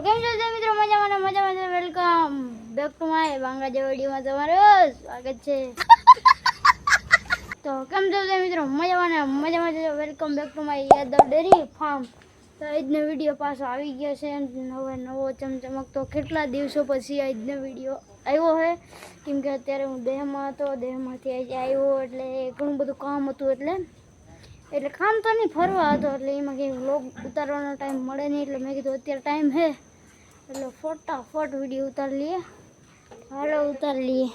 કેમ છો મિત્રો? મજામાં મજામાં વેલકમ બેક ટુ માય બાંગા જેવડીમાં તમારું સ્વાગત છે. તો કેમ છો મિત્રો? મજામાં મજામાં છે? Welcome back to my Yadav dairy farm. તો આજનો વીડિયો પાછો આવી ગયો છે નવો નવો ચમચમકતો કેટલા દિવસો પછી આજનો વીડિયો આવ્યો છે કેમ કે અત્યારે હું દેહમાં હતો, દેહમાંથી આજે આવ્યો એટલે ઘણું બધું કામ હતું એટલે. એટલે કામ તો નહીં, ફરવા હતો એટલે એમાં કંઈ વ્લોગ ઉતારવાનો ટાઈમ મળે નહીં એટલે મેં કીધું અત્યારે ટાઈમ છે એટલે ફટાફટ વીડિયો ઉતારી લઈએ. હાલો ઉતાર લઈએ.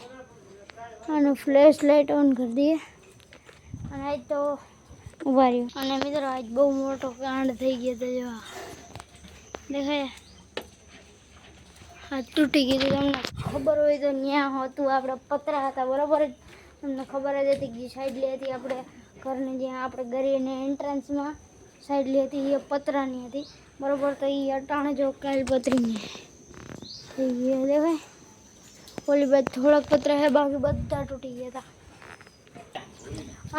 અને ફ્લેશ લાઇટ ઓન કરી દઈએ. અને આજ તો ઊભા રહ્યું. અને મિત્રો આજ બહુ મોટો કાંડ થઈ ગયો તો જો. દેખાય. હાથ તૂટી ગયું હતું. તમને ખબર હોય તો ત્યાં હતું. આપણે પતરા હતા બરાબર જ. તમને ખબર જ હતી કે સાઈડ લે હતી આપણે ઘરની જ્યાં આપણે ગરીને એન્ટ્રન્સમાં સાઈડ લે હતી એ પતરાની હતી. બરાબર તો એ અટાણે જો કાલ પતરીની થઈ ગઈ દેખાય ઓલી બાદ થોડાક પતરા છે બાકી બધા તૂટી ગયા હતા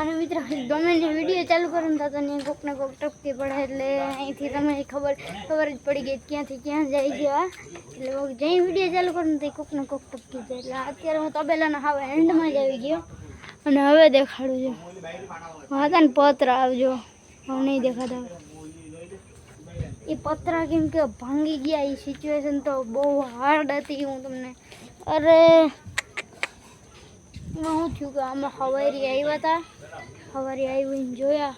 અને મિત્ર ગમે ને વીડિયો ચાલુ કરો ને તો તને કોક ને કોક ટપકી પડે એટલે અહીંથી તમને ખબર ખબર જ પડી ગઈ કે ક્યાંથી ક્યાં જાય છે આ એટલે કોક જઈ વીડિયો ચાલુ કરો ને તો કોક ને કોક ટપકી જાય. એટલે અત્યારે હું તબેલાના હાવ એન્ડમાં જ આવી ગયો, અને હવે દેખાડું છું. હતા ને પતરા આવજો. હવે નહીં દેખાતા. એ પતરા કેમ કે ભાંગી ગયા, એ સિચ્યુએશન તો બહુ હાર્ડ હતી હું તમને. અરે શું થયું કે અમે હવારી આવ્યા હતા? હવારી આવીને જોયા.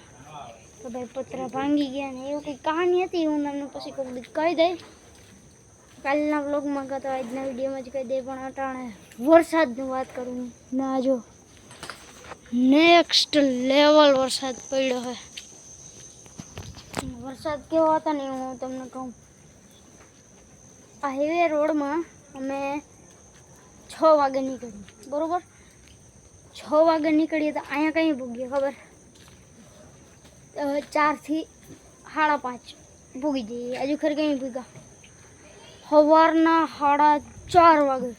તો ભાઈ પતરા ભાંગી ગયા ને એવું કંઈ કહાની હતી? હું તમને પછી કોઈ દીધ કહી દઈ કાલના વ્લોગમાં કહેતો આજના વિડીયોમાં જ કહી દે પણ અટાણે વરસાદની વાત કરું ના. જો. નેક્સ્ટ લેવલ વરસાદ પડ્યો છે. વરસાદ કેવો હતો ને હું તમને કહું. આ હાઈવે રોડમાં અમે છ વાગે નીકળી બરોબર? છ વાગે નીકળીએ તો અહીંયા કંઈ ભૂગીએ ખબર? ચારથી સાડા પાંચ ભૂગી જઈએ. હજુ ખરી કંઈ ભૂગા સવારના સાડા ચાર વાગે.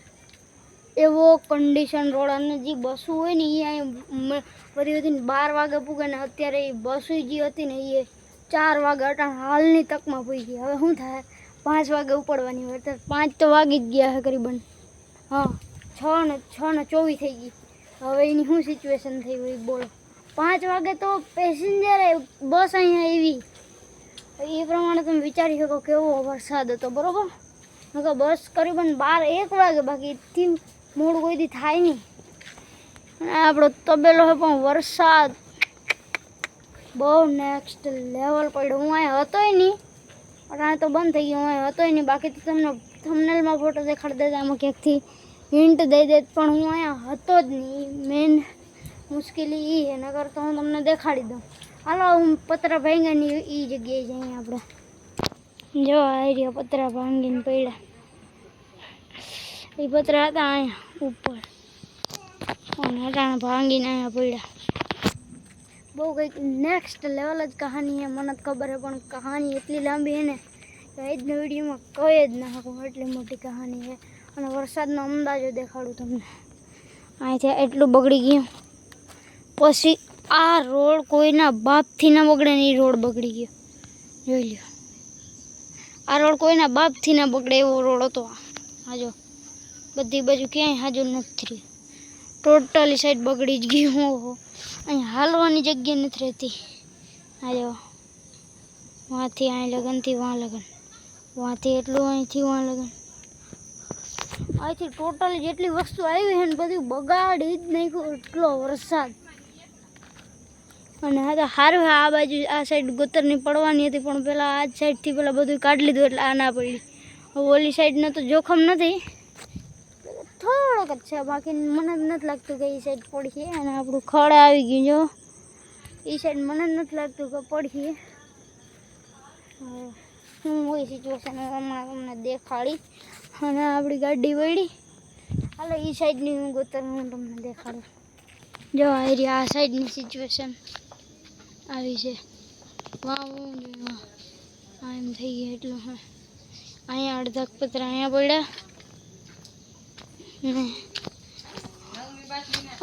એવો કન્ડિશન રોડ અને જે બસો હોય ને એ અહીંયા ફરી હતી ને બાર વાગે પૂગે ને અત્યારે એ બસો જે હતી ને એ ચાર વાગે અટાણ હાલની તકમાં પૂગી હવે શું થાય? પાંચ વાગે ઉપડવાની હોય તો પાંચ તો વાગી જ ગયા છે કરીબન હા, છ ને છ ને ચોવીસ થઈ ગઈ. હવે એની શું સિચ્યુએશન થઈ હોય બોલો. પાંચ વાગે તો પેસેન્જર બસ અહીંયા આવી. એ પ્રમાણે તમે વિચારી શકો કેવો વરસાદ હતો, બરોબર? નકર બસ કરીબન બાર એક વાગે બાકી એટલી મૂળ કોઈથી થાય નહીં. આપણો તબેલો હોય પણ વરસાદ બહુ નેક્સ્ટ લેવલ પડ્યો. હું અહીંયા હતોય નહીં. અટાણે તો બંધ થઈ ગયો. હું અહીંયા હતોય નહીં. બાકી તો તમને થમનેલમાં ફોટો દેખાડી દેતા એમાં ક્યાંકથી હિન્ટ દઈ દેત પણ હું અહીંયા હતો જ નહીં. મેન મુશ્કેલી એ છે. નકર તો હું તમને દેખાડી દઉં. હાલો, હું પતરા ભાંગાની એ જગ્યાએ જઈએ આપણે. જો, આ રહ્યા પતરા ભાંગીને પડ્યા. એ પતરા હતા અહીંયા ઉપર. અને અટાણે ભાંગીને અહીંયા પડ્યા. બહુ કંઈક નેક્સ્ટ લેવલ જ કહાની છે. મને ખબર છે, પણ કહાની એટલી લાંબી છે ને કે આજના વિડીયોમાં કહી જ ના શકું એટલી મોટી કહાની છે. અને વરસાદનો અંદાજો દેખાડું તમને. અહીંથી એટલું બગડી ગયું. પછી આ રોડ કોઈના બાપથી ના બગડે ને એ રોડ બગડી ગયો. જોઈ લ્યો. આ રોડ કોઈના બાપથી ના બગડે એવો રોડ હતો આ. બધી બાજુ ક્યાંય હાજર નથી ટોટલી સાઈડ બગડી જ ગયું. ઓહો. અહીં હાલવાની જગ્યા નથી રહેતી. આ જો, વાંથી અહીં લગનથી વાં લગન. વાંથી એટલું અહીંથી વાં લગન. અહીંથી ટોટલી જેટલી વસ્તુ આવી છે ને બધું બગાડી જ નાખ્યું, એટલો વરસાદ. અને હા તો છે, આ બાજુ આ સાઈડ ગોતરની પડવાની હતી, પણ પેલા આ સાઈડથી પેલા બધું કાઢી લીધું, એટલે આ ના પડી. ઓલી સાઈડનો તો જોખમ નથી. થોડોક જ છે. બાકી મને જ નથી લાગતું કે એ સાઈડ પડશે અને આપણું ખડ આવી ગયું જો. એ સાઈડ મને જ નથી લાગતું કે પડશે હું હોય સિચ્યુએશન હમણાં તમને દેખાડી અને આપણી ગાડી વળી. હાલો એ સાઈડની હું ગોતર, હું તમને દેખાડું. જો આ એરિયા આ સાઈડની સિચ્યુએશન આવી છે. આ એમ થઈ ગયું, એટલું હા. અહીંયા અડધા પતરા અહીંયા પડ્યા.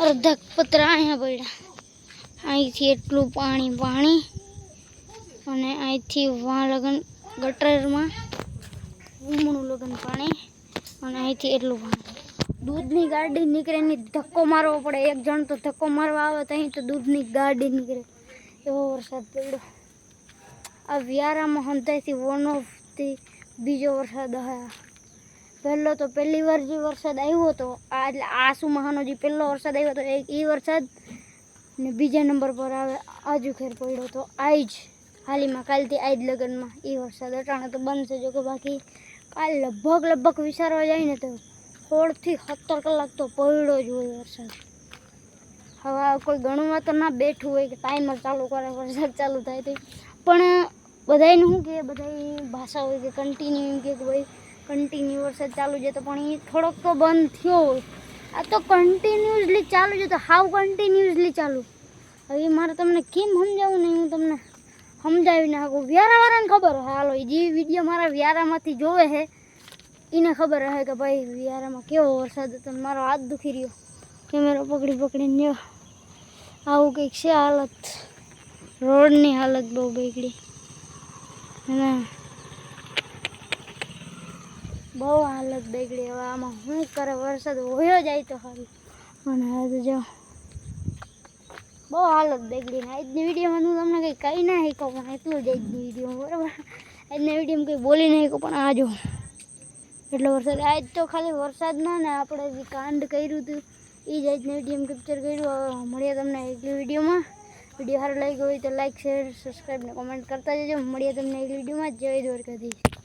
અડધા પતરા અહીંયા પડ્યા. અહીંથી એટલું પાણી પાણી અને અહીંથી વાં લગન ગટરમાં લગન પાણી અને અહીંથી એટલું પાણી. દૂધની ગાડી નીકળે ને ધક્કો મારવો પડે. એક જણ તો ધક્કો મારવા આવે તો અહીં તો દૂધની ગાડી નીકળે. એવો વરસાદ પડ્યો. આ વ્યારામાં હંતાઈથી વન ઓફથી બીજો વરસાદ આવ્યા પહેલો તો પહેલી વાર જે વરસાદ આવ્યો હતો, આ એટલે આસુ મહાનો જે પહેલો વરસાદ આવ્યો હતો, એ એ વરસાદ. ને બીજા નંબર પર આવે આજુ ખેર પડ્યો તો આજ જ હાલીમાં કાલથી આજ લગ્નમાં એ વરસાદ અટાણે તો બંધ છે જો કે બાકી કાલ લગભગ લગભગ વિચારવા જાય ને તો સોળથી સત્તર કલાક તો પડ્યો જ હોય વરસાદ. હવે આ કોઈ ગણવા તો ના બેઠું હોય કે ટાઈમર ચાલુ કરે, વરસાદ ચાલુ થાય તે. પણ બધાને શું કે, બધાય ભાષા હોય કે કન્ટિન્યુ એમ કે ભાઈ કન્ટિન્યુ વરસાદ ચાલુ છે તો પણ એ થોડોક તો બંધ થયો આ તો કન્ટિન્યુઅસલી ચાલુ છે તો હાવ કન્ટિન્યુઅસલી ચાલુ? હવે મારે તમને કેમ સમજાવું ને હું તમને સમજાવી નાખું વ્યારાવાળાને ખબર હોય હાલો જે વીડિયો મારા વ્યારામાંથી જોવે છે એને ખબર હશે કે ભાઈ વ્યારામાં કેવો વરસાદ હતો મારો હાથ દુખી રહ્યો. કેમેરો પકડી પકડીને આવું કંઈક છે હાલત. રોડની હાલત બહુ બગડી. અને બહુ હાલત બગડી. હવે આમાં શું કરે? વરસાદ હોયો જાય તો સારું અને હવે જો, બહુ હાલત બગડી ને. આજની વિડીયોમાં હું તમને કંઈ કહી ના શીખો પણ એટલું જ આજની વીડિયો બરાબર? આજની વિડીયોમાં કંઈ બોલી નહીં શીખો પણ આ જો, એટલો વરસાદ. આજ તો ખાલી વરસાદમાં ને આપણે જે કાંડ કર્યું હતું એ જ આજની વિડીયોમાં કેપ્ચર કર્યું. હવે મળીએ તમને એટલી વિડીયોમાં. વીડિયો સારો લાગ્યો હોય તો લાઈક શેર સબસ્ક્રાઈબ ને કોમેન્ટ કરતા જજો. મળીએ તમને એક વિડીયોમાં. જય દ્વારકાધીશ.